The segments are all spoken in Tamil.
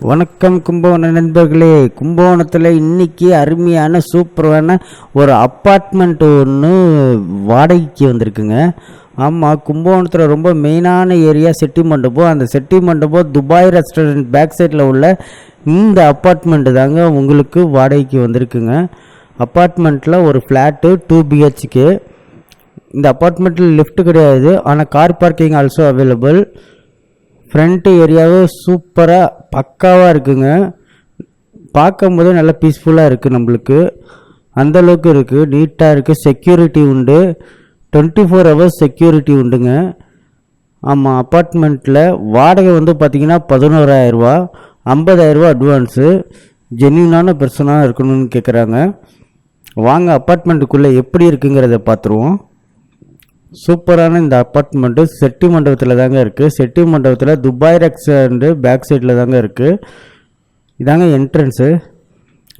வணக்கம் கும்பகோணம் நண்பர்களே. கும்பகோணத்தில் இன்னைக்கு அருமையான சூப்பரான ஒரு அப்பார்ட்மெண்ட் ஒன்று வாடகைக்கு வந்திருக்குங்க. ஆமாம் கும்பகோணத்தில் ரொம்ப மெயினான ஏரியா செட்டி மண்டபம். அந்த செட்டி மண்டபம் துபாய் ரெஸ்டாரண்ட் பேக் சைடில் உள்ள இந்த அப்பார்ட்மெண்ட்டு தாங்க உங்களுக்கு வாடகைக்கு வந்திருக்குங்க. அப்பார்ட்மெண்ட்டில் ஒரு ஃப்ளாட்டு டூ பிஹெச்க்கு இந்த அப்பார்ட்மெண்ட்டில் லிஃப்ட் கிடையாது. ஆனால் car parking also available front ஏரியாவும் சூப்பராக பக்காவாக இருக்குங்க. பார்க்கும்போது நல்லா பீஸ்ஃபுல்லாக இருக்குது நம்மளுக்கு. அந்தளவுக்கு இருக்குது நீட்டாக இருக்குது செக்யூரிட்டி உண்டு. டுவெண்ட்டி ஃபோர் ஹவர்ஸ் செக்யூரிட்டி உண்டுங்க. ஆமாம் அப்பார்ட்மெண்ட்டில் வாடகை வந்து பார்த்தீங்கன்னா பதினோராயிரரூவா ஐம்பதாயிரரூவா அட்வான்ஸு ஜென்யூனான பர்சனாக இருக்கணும்னு கேட்குறாங்க வாங்க அப்பார்ட்மெண்ட்டுக்குள்ளே எப்படி இருக்குங்கிறத பார்த்துருவோம் சூப்பரான இந்த அப்பார்ட்மெண்ட்டு செட்டி மண்டபத்தில் தாங்க இருக்குது செட்டி மண்டபத்தில் துபாய் ரெக்ஸண்டு பேக் சைடில் தாங்க இருக்குது இதாங்க என்ட்ரன்ஸு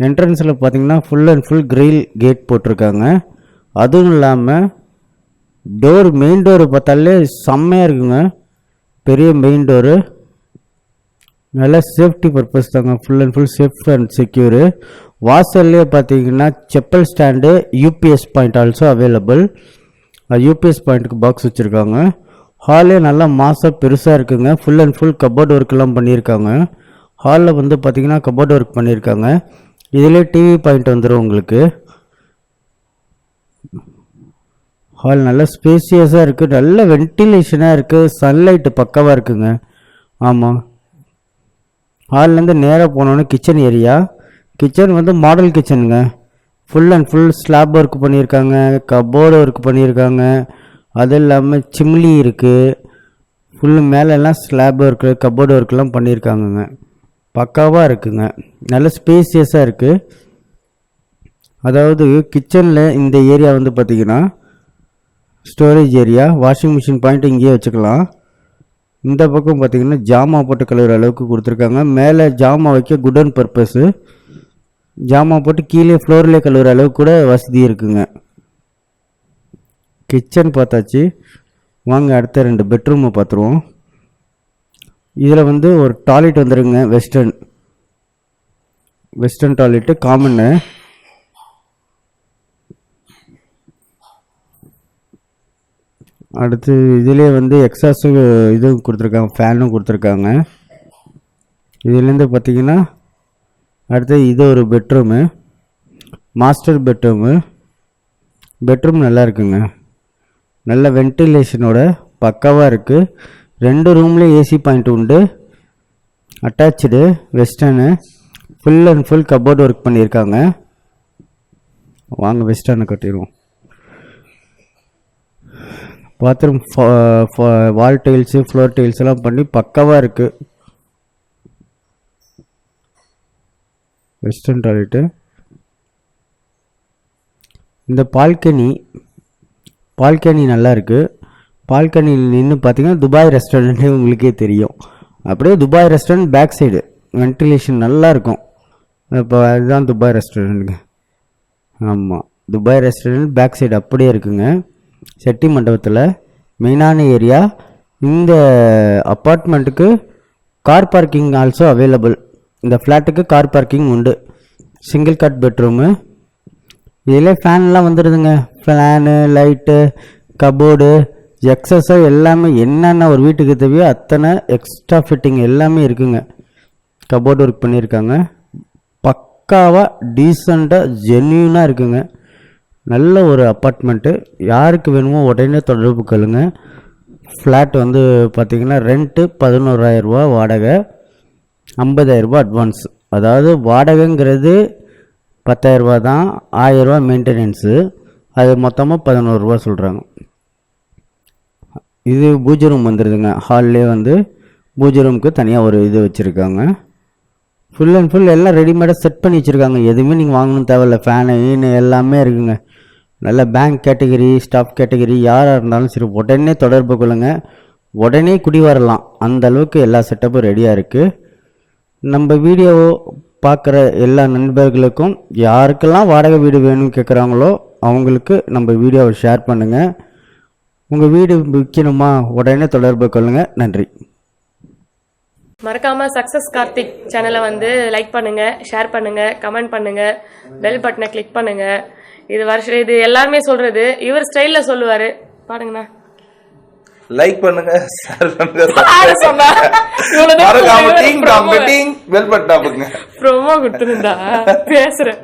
என்ட்ரன்ஸில் பார்த்தீங்கன்னா full and full grill gate போட்டிருக்காங்க. அதுவும் இல்லாமல் டோர் மெயின் டோரு பார்த்தாலே செம்மையாக இருக்குங்க. பெரிய மெயின் டோரு நல்லா சேஃப்டி பர்பஸ் தாங்க. Full and full safe and secure வாசல்லே பார்த்தீங்கன்னா chappal stand UPS point also available UPS பாயிண்ட்டுக்கு பாக்ஸ் வச்சுருக்காங்க. ஹாலே நல்லா மாசாக பெருசாக இருக்குங்க. ஃபுல் அண்ட் ஃபுல் கபோர்ட் ஒர்க்கெல்லாம் பண்ணியிருக்காங்க. ஹாலில் வந்து பார்த்தீங்கன்னா கபோர்ட் ஒர்க் பண்ணியிருக்காங்க. இதிலே டிவி பாயிண்ட் வந்துடும் உங்களுக்கு. ஹால் நல்லா ஸ்பேசியஸாக இருக்குது நல்ல வென்டிலேஷனாக இருக்குது சன்லைட்டு பக்காவாக இருக்குங்க. ஆமாம் ஹால்லேருந்து நேராக போனோன்னே கிச்சன் ஏரியா கிச்சன் வந்து model கிச்சனுங்க full and full slab work பண்ணியிருக்காங்க கபோர்டு ஒர்க் பண்ணியிருக்காங்க. அது இல்லாமல் சிம்லி இருக்குது ஃபுல்லு மேலெல்லாம் ஸ்லாப் ஒர்க்கு கபோர்டு ஒர்க்கெலாம் பண்ணியிருக்காங்கங்க. பக்காவாக இருக்குங்க. நல்ல ஸ்பேசியஸாக இருக்குது அதாவது கிச்சனில் இந்த ஏரியா வந்து பார்த்திங்கன்னா storage area washing machine point இங்கேயே வச்சுக்கலாம். இந்த பக்கம் பார்த்தீங்கன்னா ஜாமா போட்டு கழுவுற அளவுக்கு கொடுத்துருக்காங்க. மேலே ஜாமா வைக்க குடன் பர்பஸு ஜாமா போட்டு கீழே ஃப்ளோர்லேயே கழுவுற அளவுக்கு கூட வசதி இருக்குங்க. கிச்சன் பார்த்தாச்சு. வாங்க அடுத்த ரெண்டு பெட்ரூமை பார்த்துருவோம். இதில் வந்து ஒரு டாய்லெட் வந்துருங்க வெஸ்டர்ன் வெஸ்டர்ன் டாய்லெட்டு காமன்னு அடுத்து இதிலே வந்து எக்ஸாஸு இதுவும் கொடுத்துருக்காங்க ஃபேனும் கொடுத்துருக்காங்க. இதுலேருந்து பார்த்தீங்கன்னா அடுத்து இது ஒரு பெட்ரூமு மாஸ்டர் பெட்ரூமு பெட்ரூம் நல்லா இருக்குங்க. நல்ல வென்டிலேஷனோட பக்காவாக இருக்குது ரெண்டு ரூம்லேயும் ஏசி பாயிண்ட் உண்டு. Attach western full and full cupboard work பண்ணியிருக்காங்க. வாங்க வெஸ்டர்னை கட்டிடுவோம். Bathroom wall tiles floor tiles எல்லாம் பண்ணி பக்காவாக இருக்குது வெஸ்டர்ன் டாய்லெட்டு இந்த பால்கனி பால்கனி நல்லா இருக்குது பால்கனியில் நின்று பார்த்தீங்கன்னா துபாய் ரெஸ்டாரண்ட்டே உங்களுக்கே தெரியும். அப்படியே Dubai restaurant back side ventilation நல்லா இருக்கும். இப்போ அதுதான் துபாய் ரெஸ்டாரண்ட்டுங்க ஆமாம் துபாய் ரெஸ்டாரண்ட் பேக் சைடு அப்படியே இருக்குங்க. செட்டி மண்டபத்தில் மெயினான ஏரியா இந்த அப்பார்ட்மெண்ட்டுக்கு கார் பார்க்கிங் ஆல்சோ அவைலபிள் இந்த ஃப்ளாட்டுக்கு கார் பார்க்கிங் உண்டு. சிங்கிள் கட் பெட்ரூமு இதில் ஃபேன்லாம் வந்துடுதுங்க ஃபேனு லைட்டு கபோர்டு எக்ஸஸோ எல்லாமே என்னென்ன ஒரு வீட்டுக்கு தேவையோ அத்தனை எக்ஸ்ட்ரா ஃபிட்டிங் எல்லாமே இருக்குங்க. கபோர்டு ஒர்க் பண்ணியிருக்காங்க. பக்காவாக டீசெண்டாக ஜென்யூனாக இருக்குங்க. நல்ல ஒரு அப்பார்ட்மெண்ட்டு யாருக்கு வேணுமோ உடனே தொடர்பு கொள்ளுங்க. ஃப்ளாட் வந்து பார்த்திங்கன்னா ரெண்ட்டு பதினோராயிரரூபா வாடகை. ஐம்பதாயிரரூபா அட்வான்ஸ் அதாவது வாடகைங்கிறது பத்தாயிரரூபா தான் ஆயிரரூபா மெயின்டெனன்ஸு அது மொத்தமாக பதினோருபா சொல்கிறாங்க இது பூஜை ரூம் வந்துடுதுங்க ஹால்லே வந்து பூஜை ரூமுக்கு தனியாக ஒரு இது வச்சுருக்காங்க. ஃபுல் அண்ட் ஃபுல் எல்லாம் ரெடிமேடாக செட் பண்ணி வச்சுருக்காங்க. எதுவுமே நீங்கள் வாங்கணும் தேவையில்ல. ஃபேனு ஈனு எல்லாமே இருக்குங்க. நல்ல பேங்க் கேட்டகரி ஸ்டாஃப் கேட்டகரி யாராக இருந்தாலும் சரி உடனே தொடர்பு கொள்ளுங்கள் உடனே குடி வரலாம். அந்த அளவுக்கு எல்லா செட்டப்பும் ரெடியாக இருக்குது நம்ம வீடியோ பார்க்குற எல்லா நண்பர்களுக்கும் யாருக்கெல்லாம் வாடகை வீடு வேணும்னு கேட்குறாங்களோ அவங்களுக்கு நம்ம வீடியோவை ஷேர் பண்ணுங்கள் உங்கள் வீடு விற்கணுமா உடனே தொடர்பு கொள்ளுங்கள் நன்றி. மறக்காமல் சக்ஸஸ் கார்த்திக் சேனலை வந்து லைக் பண்ணுங்கள் ஷேர் பண்ணுங்கள் கமெண்ட் பண்ணுங்கள் பெல் பட்டனை கிளிக் பண்ணுங்கள் இது வருஷம் இது எல்லாருமே சொல்கிறது இவர் ஸ்டைலில் சொல்லுவார். பாருங்கண்ணா லைக் பண்ணுங்க ஷேர் பண்ணுங்க பட்டன் அமுக்குங்க ப்ரோமோ கொடுத்துருந்தா பேசுறேன்.